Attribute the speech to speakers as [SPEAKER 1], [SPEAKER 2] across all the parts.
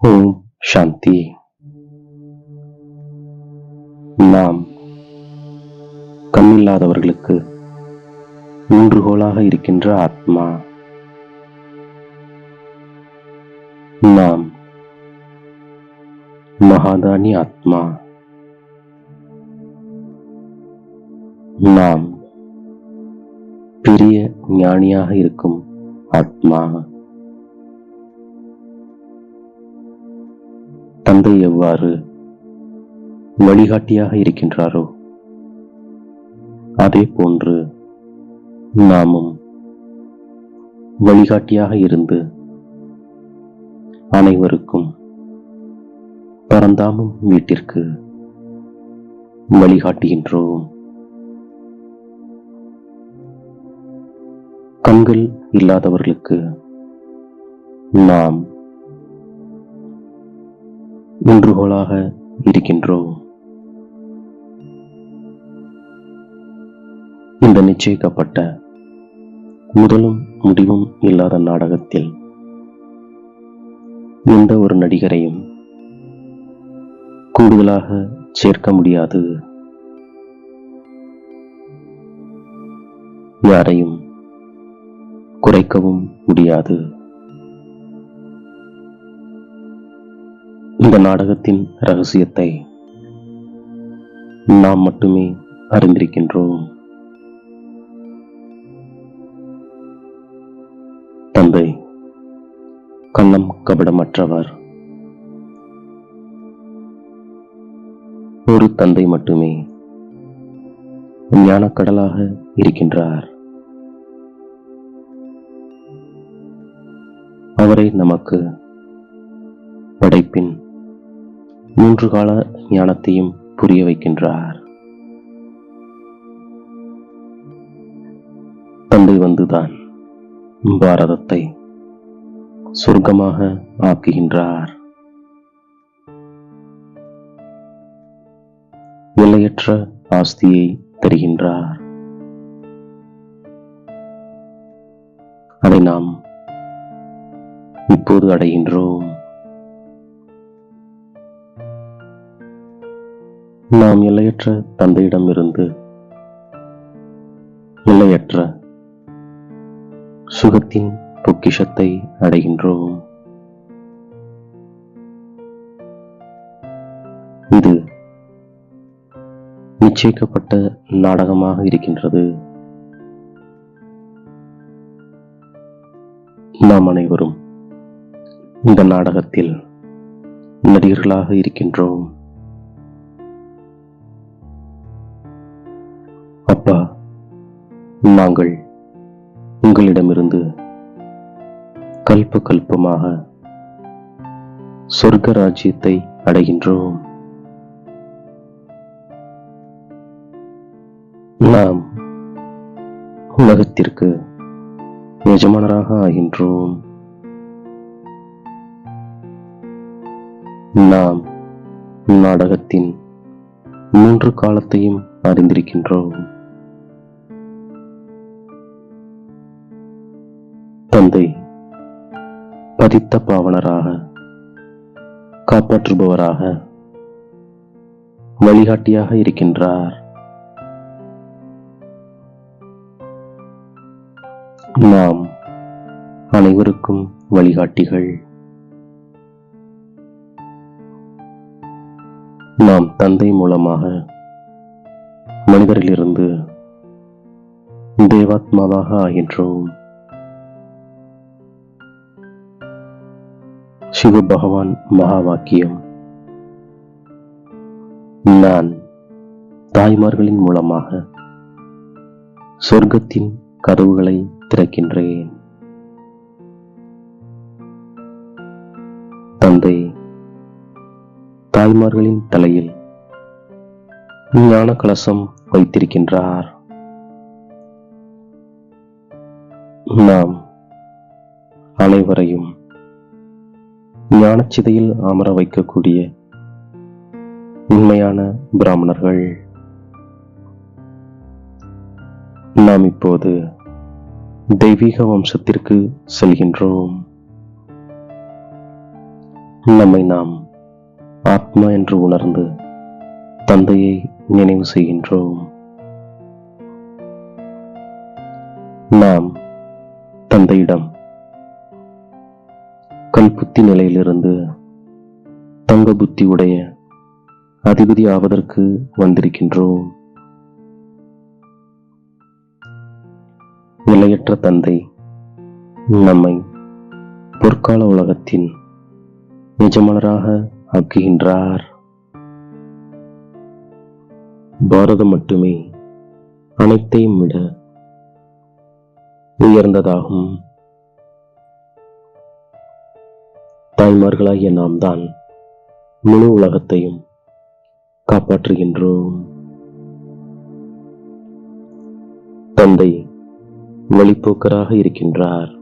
[SPEAKER 1] ஓம் சாந்தி. நாம் கண்ணில்லாதவர்களுக்கு ஊன்றுகோலாக இருக்கின்ற ஆத்மா. நாம் மகாதானி ஆத்மா. நாம் பெரிய ஞானியாக இருக்கும் ஆத்மா. தந்தை எவ்வாறு வழிகாட்டியாக இருக்கின்றாரோ அதே போன்று நாமும் வழிகாட்டியாக இருந்து அனைவருக்கும் பரந்தாமும் வீட்டிற்கு வழிகாட்டுகின்றோம். கண்கள் இல்லாதவர்களுக்கு நாம் ஊன்றுகோலாக இருக்கின்றோம். இந்த நிச்சயிக்கப்பட்ட முதலும் முடிவும் இல்லாத நாடகத்தில் எந்த ஒரு நடிகரையும் கூடுதலாக சேர்க்க முடியாது. யாரையும் குறைக்கவும் முடியாது. இந்த நாடகத்தின் ரகசியத்தை நாம் மட்டுமே அறிந்திருக்கின்றோம். தந்தை கள்ளம் கபடமற்றவர். ஒரு தந்தை மட்டுமே ஞானக்கடலாக இருக்கின்றார். அவரை நமக்கு படைப்பின் மூன்று கால ஞானத்தையும் புரிய வைக்கின்றார். தந்தை வந்துதான் பாரதத்தை சொர்க்கமாக ஆக்குகின்றார். எல்லையற்ற ஆஸ்தியை தருகின்றார். அதை நாம் இப்போது அடைகின்றோம். நாம் எல்லையற்ற தந்தையிடமிருந்து எல்லையற்ற சுகத்தின் பொக்கிஷத்தை அடைகின்றோம். இது நிச்சயிக்கப்பட்ட நாடகமாக இருக்கின்றது. நாம் அனைவரும் இந்த நாடகத்தில் நடிகர்களாக இருக்கின்றோம். உங்களிடமிருந்து கல்ப கல்பமாக சொர்க்க ராஜ்யத்தை அடைகின்றோம். நாம் உலகத்திற்கு எஜமானராக ஆகின்றோம். நாம் நாடகத்தின் மூன்று காலத்தையும் அறிந்திருக்கின்றோம். பதித்த பாவனராக காப்பாற்றுபவராக வழிகாட்டியாக இருக்கின்றார். நாம் அனைவருக்கும் வழிகாட்டிகள். நாம் தந்தை மூலமாக மனிதரிலிருந்து தேவாத்மாவாக ஆகின்றோம். சிவ பகவான் மகா வாக்கியம் நான் தாய்மார்களின் மூலமாக சொர்க்கத்தின் கதவுகளை திறக்கின்றேன். தந்தை தாய்மார்களின் தலையில் ஞான கலசம் வைத்திருக்கின்றார். நாம் அனைவரையும் ஞானச்சிதையில் அமர வைக்கக்கூடிய உண்மையான பிராமணர்கள். நாம் இப்போது தெய்வீக வம்சத்திற்கு செல்கின்றோம். நம்மை நாம் ஆத்மா என்று உணர்ந்து தந்தையை நினைவு செய்கின்றோம். நாம் தந்தையிடம் புத்தி நிலையிலிருந்து தங்க புத்தி உடைய அதிபதி ஆவதற்கு வந்திருக்கின்றோம். நிலையற்ற தந்தை நம்மை பொற்கால உலகத்தின் நிஜமலராக ஆக்குகின்றார். பாரதம் மட்டுமே அனைத்தையும் விட உயர்ந்ததாகும். தாய்மார்களாகிய நாம் தான் முழு உலகத்தையும் காப்பாற்றுகின்றோம். தந்தை வழிப்போக்கராக இருக்கின்றார்.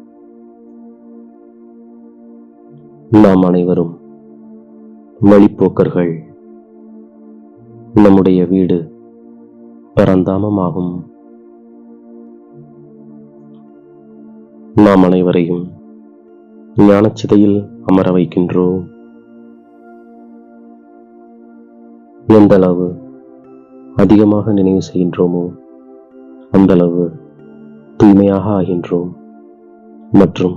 [SPEAKER 1] நாம் அனைவரும் வழிப்போக்கர்கள் நம்முடைய வீடு பரந்தாமமாகும். நாம் அனைவரையும் ஞானச்சிதையில் அமர வைக்கின்றோம் எந்தளவு அதிகமாக நினைவு செய்கின்றோமோ அந்த அளவு தூய்மையாக ஆகின்றோம் மற்றும்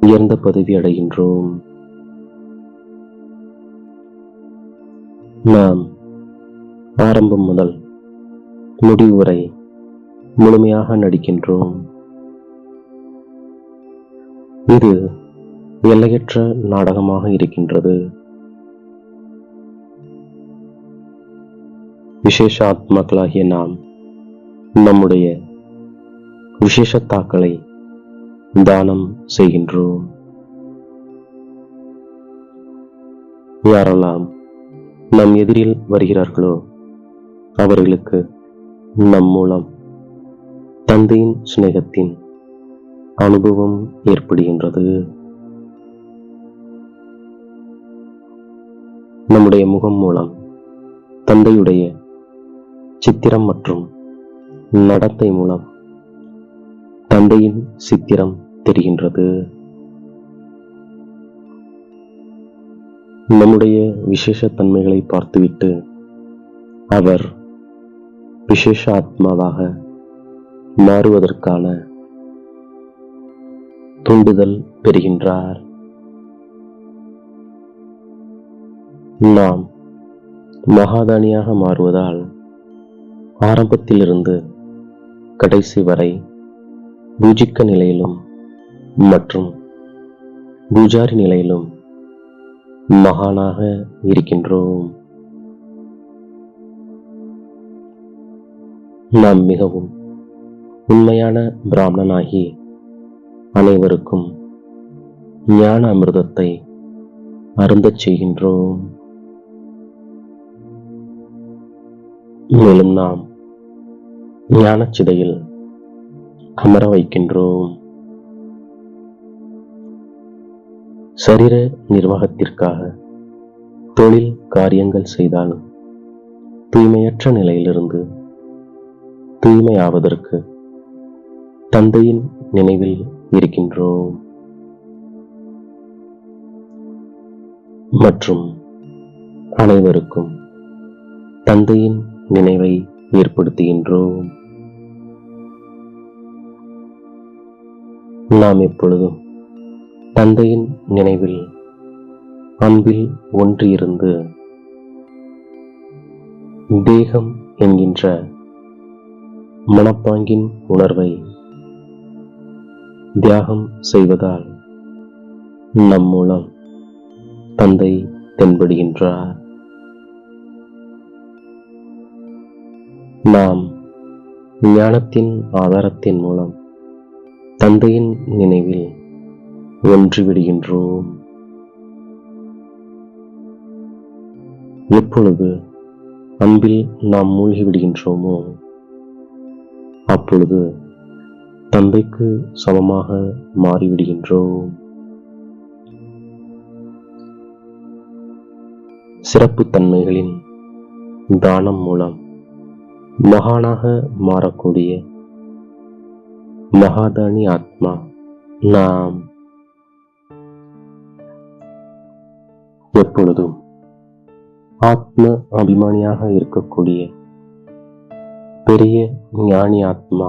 [SPEAKER 1] உயர்ந்த பதவி அடைகின்றோம். நாம் ஆரம்பம் முதல் முடிவு வரை முழுமையாக நடிக்கின்றோம். இது எல்லையற்ற நாடகமாக இருக்கின்றது. விசேஷ ஆத்மாக்களாகிய நாம் நம்முடைய விசேஷத்தாக்களை தானம் செய்கின்றோம். யாரெல்லாம் நம் எதிரில் வருகிறார்களோ அவர்களுக்கு நம் மூலம் தந்தையின் சிநேகத்தின் அனுபவம் ஏற்படுகின்றது. நம்முடைய முகம் மூலம் தந்தையுடைய சித்திரம் மற்றும் நடத்தை மூலம் தந்தையின் சித்திரம் தெரிகின்றது. நம்முடைய விசேஷ தன்மைகளை பார்த்துவிட்டு அவர் விசேஷ ஆத்மாவாக மாறுவதற்கான தூண்டுதல் பெறுகின்றார். நாம் மகாதானியாக மாறுவதால் ஆரம்பத்திலிருந்து கடைசி வரை பூஜிக்க நிலையிலும் மற்றும் பூஜாரி நிலையிலும் மகானாக இருக்கின்றோம். நாம் மிகவும் உண்மையான பிராமணனாகி அனைவருக்கும் ஞான அமிர்தத்தை அருந்தச் செய்கின்றோம். மேலும் நாம் ஞானச்சிதையில் அமர வைக்கின்றோம். சரீர நிர்வாகத்திற்காக தொழில் காரியங்கள் செய்தாலும் தூய்மையற்ற நிலையிலிருந்து தூய்மையாவதற்கு தந்தையின் நினைவில் இருக்கின்றோம். மற்றும் அனைவருக்கும் தந்தையின் நினைவை ஏற்படுத்துகின்றோம். நாம் எப்பொழுதும் தந்தையின் நினைவில் அன்பில் ஒன்றியிருந்து தேகம் என்கின்ற மனப்பாங்கின் உணர்வை தியாகம் செய்வதால் நம் மூலம் தந்தை தென்படுகின்றார். நாம் ஞானத்தின் ஆதாரத்தின் மூலம் தந்தையின் நினைவில் ஒன்றிவிடுகின்றோம். எப்பொழுது அன்பில் நாம் மூழ்கிவிடுகின்றோமோ அப்பொழுது தந்தைக்கு சமமாக மாறிவிடுகின்றோம் சிறப்பு தன்மைகளின் தானம் மூலம் மகானாக மாறக்கூடிய மகாதானி ஆத்மா நாம் எப்பொழுதும் ஆத்ம அபிமானியாக இருக்கக்கூடிய பெரிய ஞானி ஆத்மா